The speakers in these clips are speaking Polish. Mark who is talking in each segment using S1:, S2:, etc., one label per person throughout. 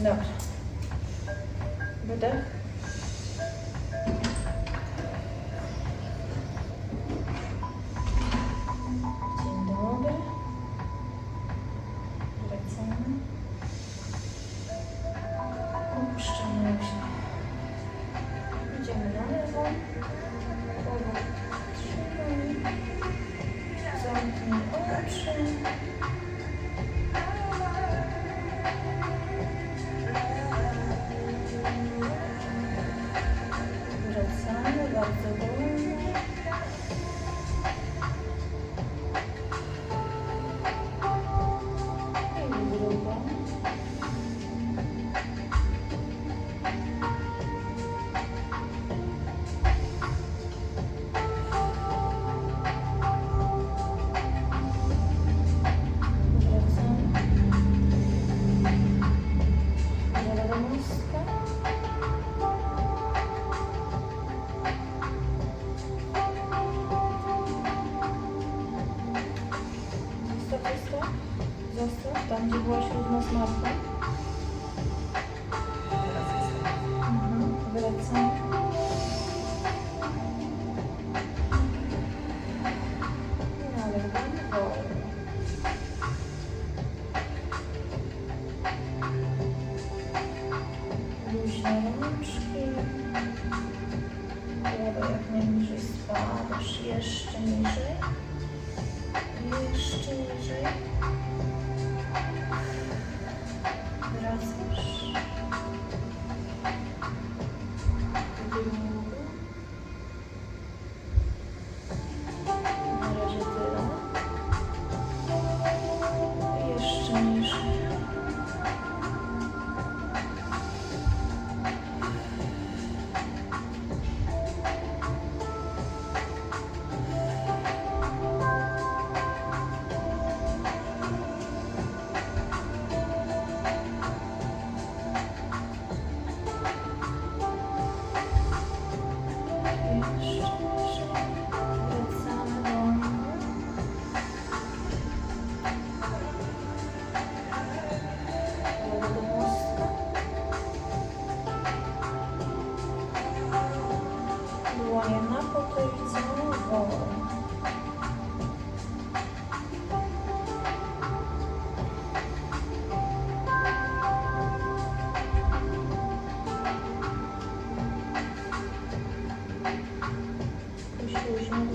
S1: Добре. Видих. go. Luźne rączki. Głowa jak najniżej spadasz, jeszcze niżej. 有什么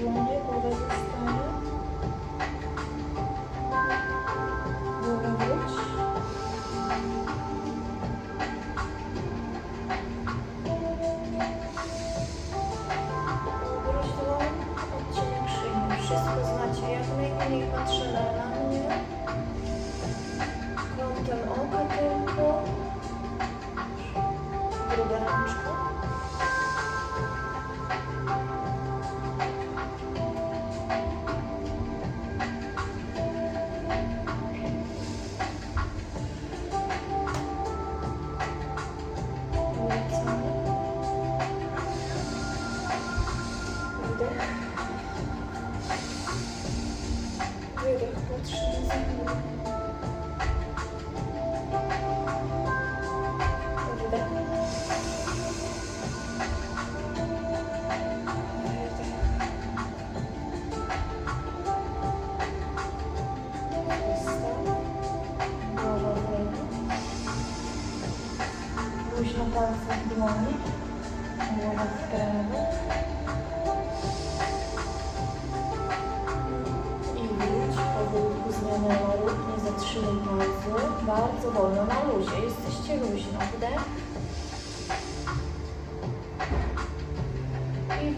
S1: 왜 내가 버티는 생각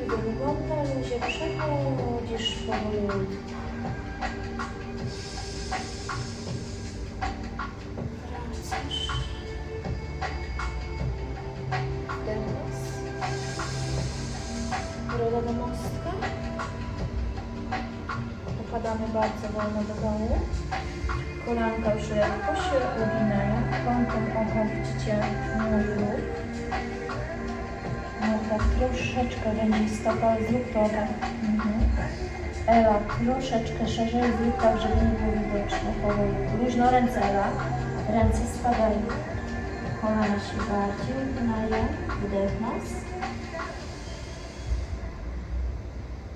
S1: Wygląda, że się przechodzisz powolutku. Wracasz. Teraz. Droga do mostka. Opadamy bardzo wolno do dołu. Kolanka już lekko się uginają. Kątem oka widzicie mój ruch troszeczkę będzie stopa, zrób to tak. Mhm. Ela, troszeczkę szerzej zrób tak, żeby nie było widoczne. Powoli. Luźno ręce Ela. Ręce spadają. Kolana się bardziej wynają. Wdech nas.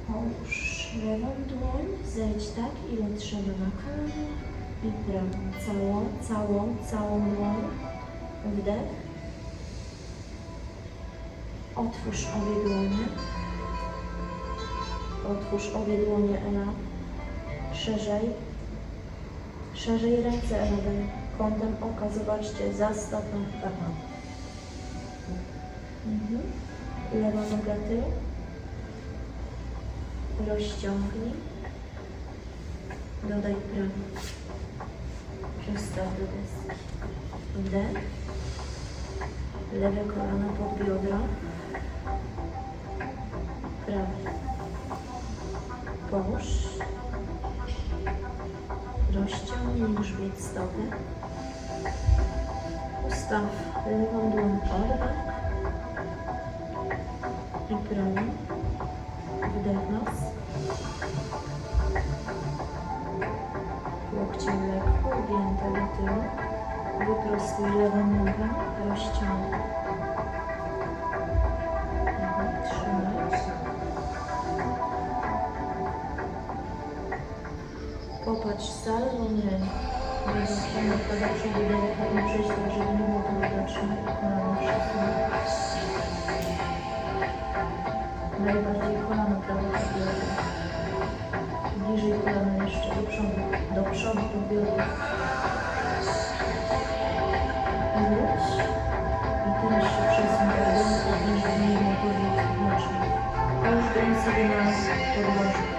S1: Połóż lewą dłoń, zejdź tak i letrzymy na kamień i prawą. Całą, całą, całą dłoń. Wdech. Otwórz obie dłonie. Otwórz obie dłonie, Ela. Szerzej. Szerzej ręce, Ela. Kątem oka, zobaczcie, za stopą. Aha. Mhm. Lewa noga tył. Rozciągnij. Dodaj prawą. Przestaw do deski. Wdech. Lewe kolano pod biodra. Prawe. Połóż. Rozciągnij grzbiet stopy. Ustaw lewą dłoń orbak i prawą. Wdech nos. Łokcie lekko ugięte do tyłu. Wyprostuj lewą nogę. Rozciągnij. Popatrz za lewą ręką. Żeby się odpada przodu delikatnie przejść, tak żeby nie było to widoczne. Kolano przesunąć. Najbardziej kolano prawe pod biodra. Bliżej kolana jeszcze do przodu. Do przodu pod biodra. Wróć. I teraz się przesuń tak delikatnie, żeby nie było to widoczne. Połóż sobie na podłożu.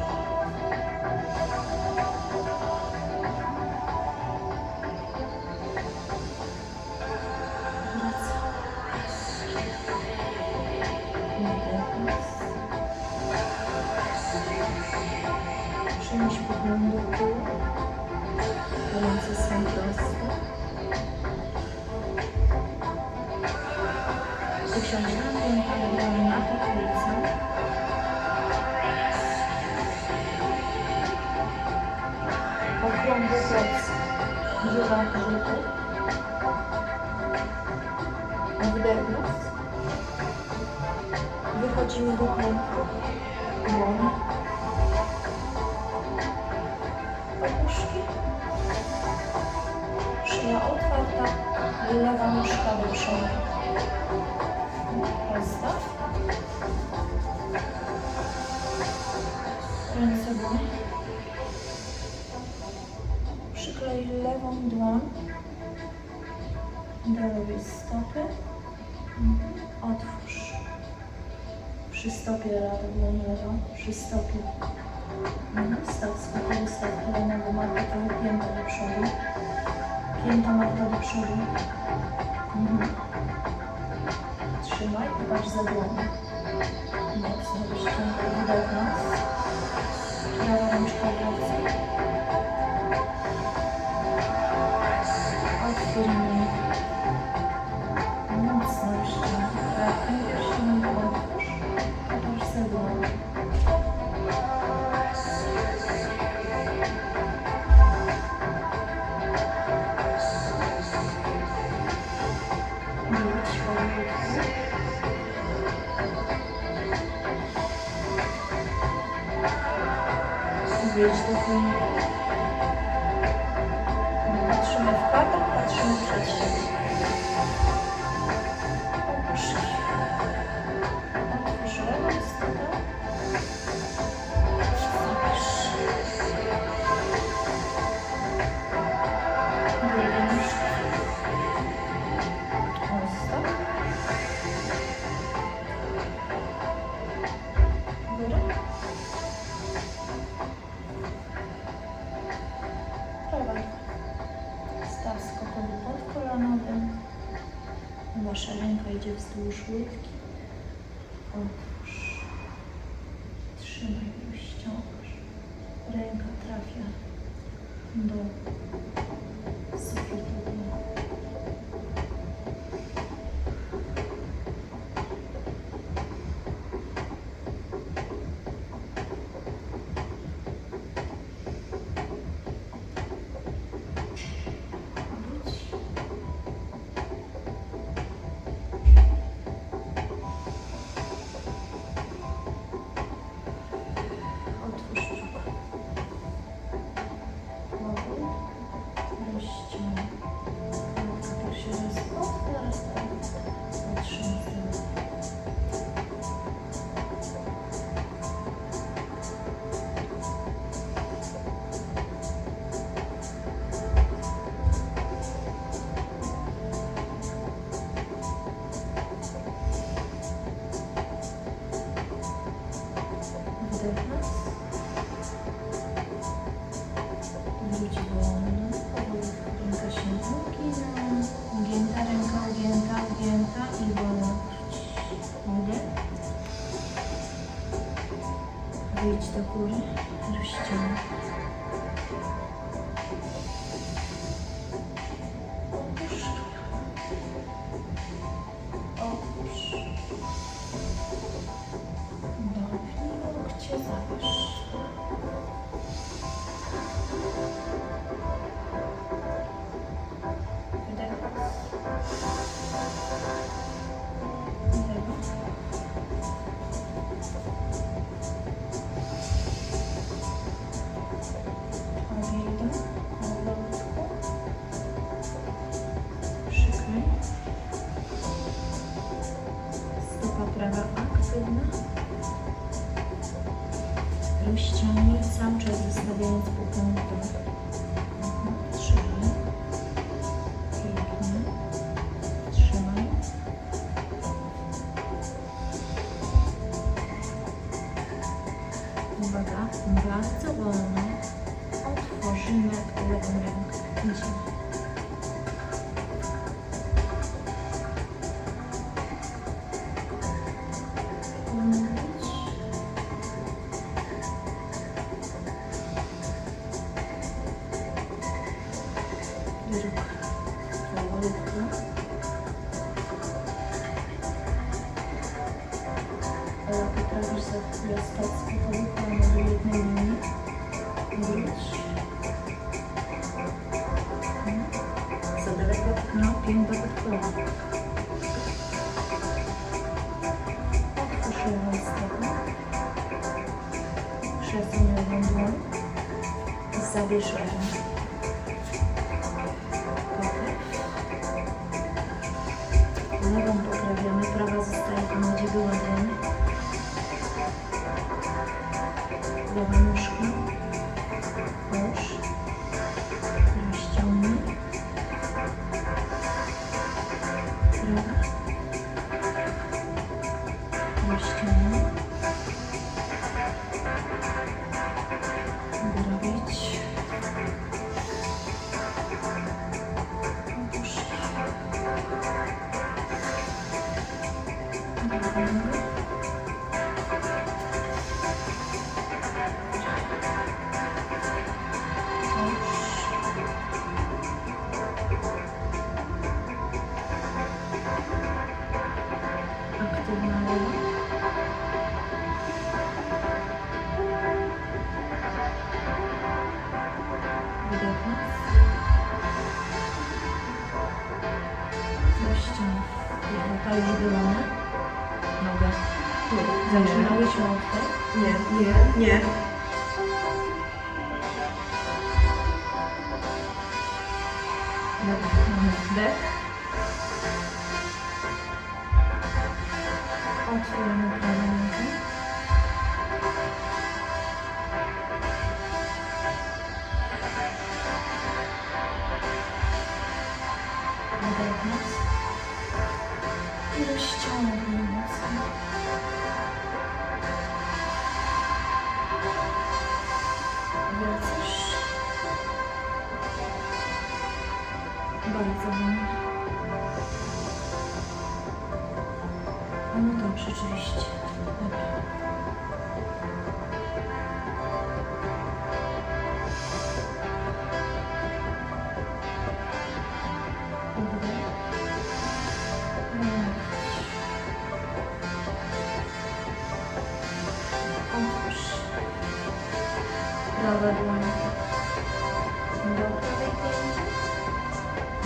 S1: lewa nóżka do przodu. Postaw. Ręce dłoń. Przyklej lewą dłoń do lewej stopy. Otwórz. Przy stopie dłoń lewa. Przy stopie. Mhm. Staw spokojnie, staw kolanową matkę trochę piętą do przodu. Pięta matka do przodu. Mhm. Trzymaj, patrz za dłoń. Mocno wyściągaj wdech Thank you. lewa nóżka, też, teraz ściągnij, teraz. prawa dłoń do prawej pięty.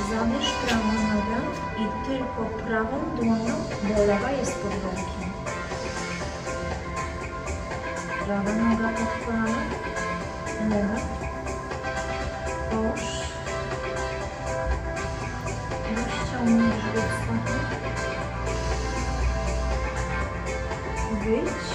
S1: Zabierz prawą nogę i tylko prawą dłonią, bo lewa jest pod barkiem. Prawa noga pod kolana, lewa. Posz. Rozciągnij brzuch. Wyjdź.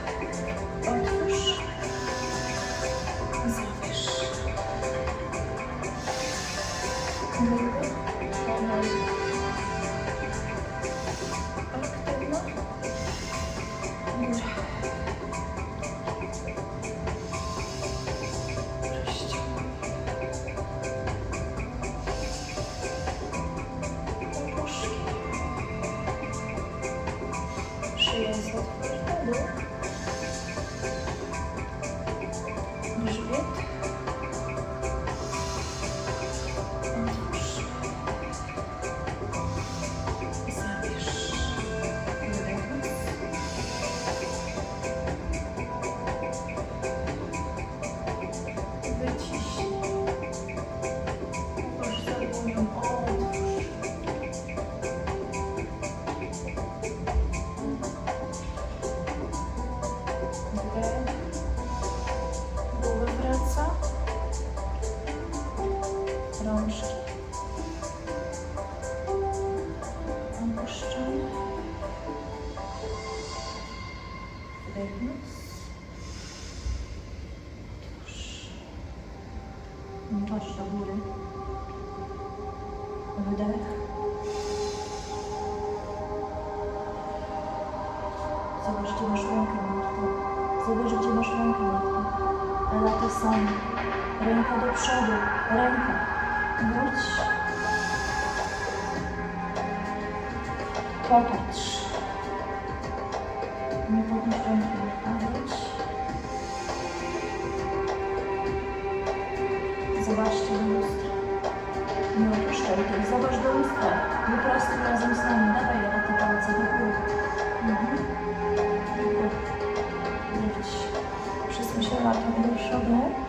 S1: Rączki. Zobaczcie do lustra. Nie opuszczaj tej. Zobacz do lustra. Wyprostuj razem z nami. Dawaj, ja te palce do góry. Mhm. Do góry. Przesuń się latem do przodu.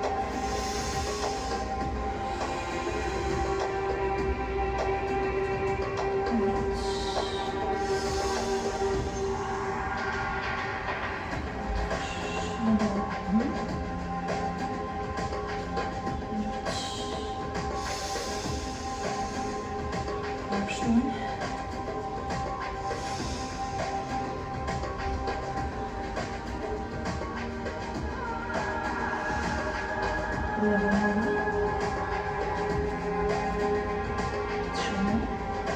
S1: Trzymaj.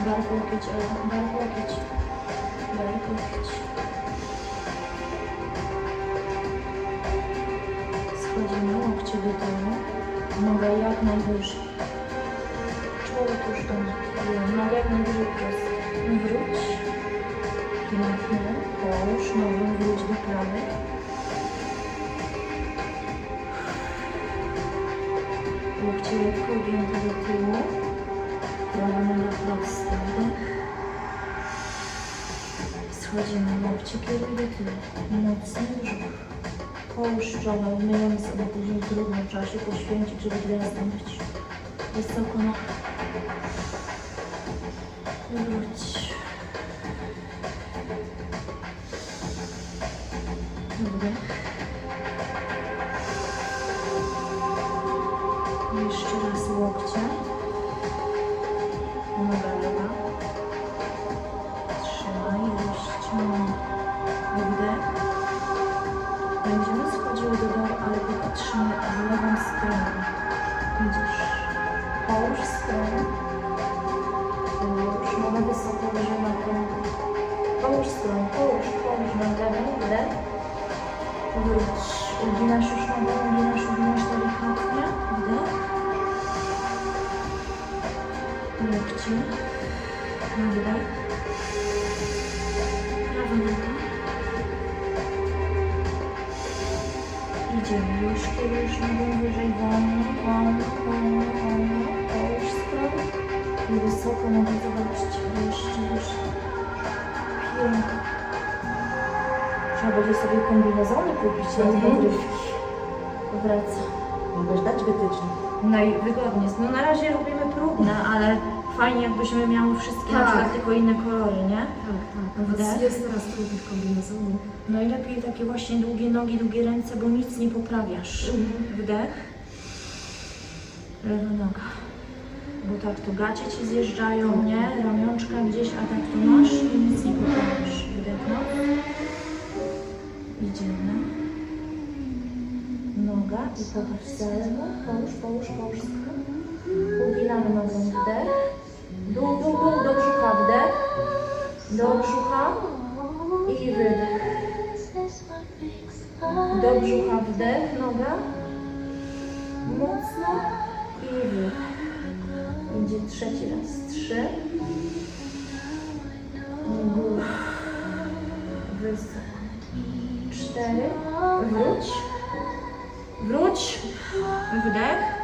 S1: Bark łokieć, Ela. Bark łokieć. Bark łokieć. Schodzimy łokcie do tyłu. Noga jak najwyżej. Łokcie lekko ugięte do tyłu. Prawa noga prosta. Wdech. Schodzimy. Łokcie kieruj do tyłu. Mocny brzuch. Połóż czoło, umyjąc, bo później trudno, trzeba się poświęcić, żeby gwiazdą być. Wysoko na... Wróć. Uginasz już nogę, uginasz, uginasz delikatnie. Wdech. Łokcie. Wdech. Prawa noga. Idziemy już, kiedy już nogą wyżej, wolno, wolno, wolno, wolno, połóż stronę i wysoko nogę zobaczcie, jeszcze wyżej. Trzeba będzie sobie kombinezony kupić na
S2: Mhm.
S1: dogrywki. Wraca.
S2: Mogłeś dać wytyczne.
S1: Najwygodniej jest. No na razie robimy próbne, ale fajnie jakbyśmy miały wszystkie na
S2: Tak.
S1: przykład tylko inne kolory, nie?
S2: Tak, tak.
S1: Wdech.
S2: Jest, jest teraz trudnych kombinezonów.
S1: Najlepiej takie właśnie długie nogi, długie ręce, bo nic nie poprawiasz. Wdech. Lewa noga. Bo tak to gacie ci zjeżdżają, nie? Ramionczka gdzieś, a tak to masz i nic nie poprawisz. Wdech, no. Idziemy. Noga i popatrz za. Połóż, połóż, połóż. Uginamy nogą. Wdech. Dół, dół, dół, do brzucha. Wdech. Do brzucha. I wydech. Do brzucha wdech, noga. Mocno. I wydech. Idzie trzeci raz. Trzy. Wróć. Wróć. Wdech.